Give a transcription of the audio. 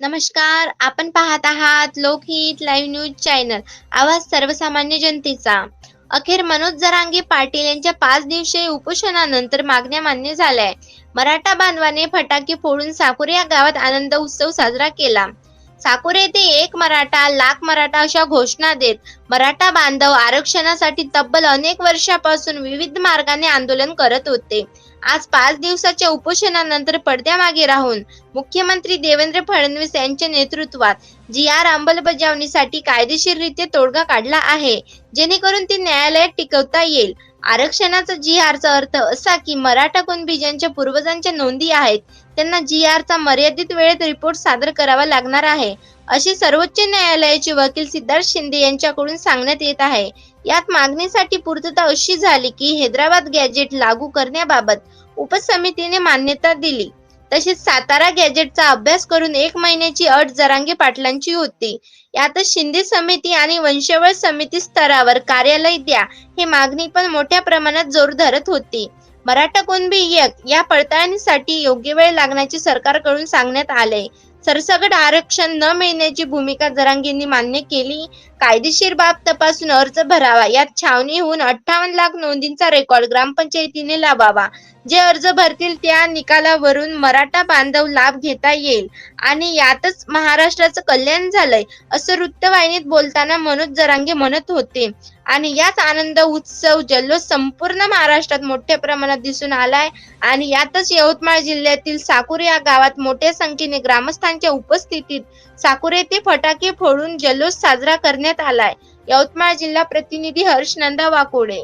नमस्कार आपण पाहत आहात लोकहित लाईव्ह न्यूज चॅनल आवाज सर्वसामान्य जनतेचा. अखेर मनोज जरांगे पाटील यांच्या पाच दिवसीय उपोषणानंतर मागण्या मान्य झाल्या मराठा बांधवाने फटाके फोडून साकुरे या गावात आनंद उत्सव साजरा केला. साकुरे येथे एक मराठा लाख मराठा अशा घोषणा देत मराठा बांधव आरक्षणासाठी तब्बल अनेक वर्षापासून विविध मार्गाने आंदोलन करत होते. आज पाच दिवसाच्या उपोषणानंतर पडद्यामागे राहून मुख्यमंत्री देवेंद्र फडणवीस यांच्या नेतृत्वात जी आर अंमलबजावणीसाठी कायदेशीररित्या तोडगा काढला आहे जेणेकरून ते न्यायालयात टिकवता येईल. आरक्षणाचा जी आरचा अर्थ असा की मराठा कुणबी ज्यांच्या पूर्वजांच्या नोंदी आहेत त्यांना जी आरचा मर्यादित वेळेत रिपोर्ट सादर करावा लागणार आहे. अशी सर्वोच्च न्यायालयाचे वकील सिद्धार्थ शिंदे यांच्याकडून सांगण्यात येत आहे. यात मागणीसाठी पूर्तता अशी झाली की हैदराबाद गॅजेट लागू करण्याबाबत उपसमितीने मान्यता दिली. तसेच सातारा गॅजेटचा अभ्यास करून एक महिन्याची अट जरांगे पाटलांची होती. यातच शिंदे समिती आणि वंशवळ समिती स्तरावर कार्यालय द्या ही मागणी पण मोठ्या प्रमाणात जोर धरत होती. मराठा कुणबी एक या पडताळणीसाठी योग्य वेळ लागण्याचे सरकारकडून सांगण्यात आले. सरसकट आरक्षण न मिळण्याची भूमिका जरांगींनी मान्य केली. कायदेशीर बाब तपासून अर्ज भरावा. यात छावणीहून अठ्ठावन्न लाख नोंदींचा रेकॉर्ड ग्रामपंचायतीने लावावा. जे अर्ज भरतील त्या निकालावरून मराठा बांधव लाभ घेता येईल. आणि यातच महाराष्ट्राचं कल्याण झालंय असं वृत्तवाहिनीत बोलताना मनोज जरांगे म्हणत होते. आणि याच आनंद उत्सव जल्लोष संपूर्ण महाराष्ट्रात मोठ्या प्रमाणात दिसून आलाय. आणि यातच यवतमाळ जिल्ह्यातील साकुरे या गावात मोठ्या संख्येने ग्रामस्थांच्या उपस्थितीत साकुरे ते फटाके फोडून जल्लोष साजरा करण्यात आलाय. यवतमाळ जिल्हा प्रतिनिधी हर्ष नंदा वाकोडे.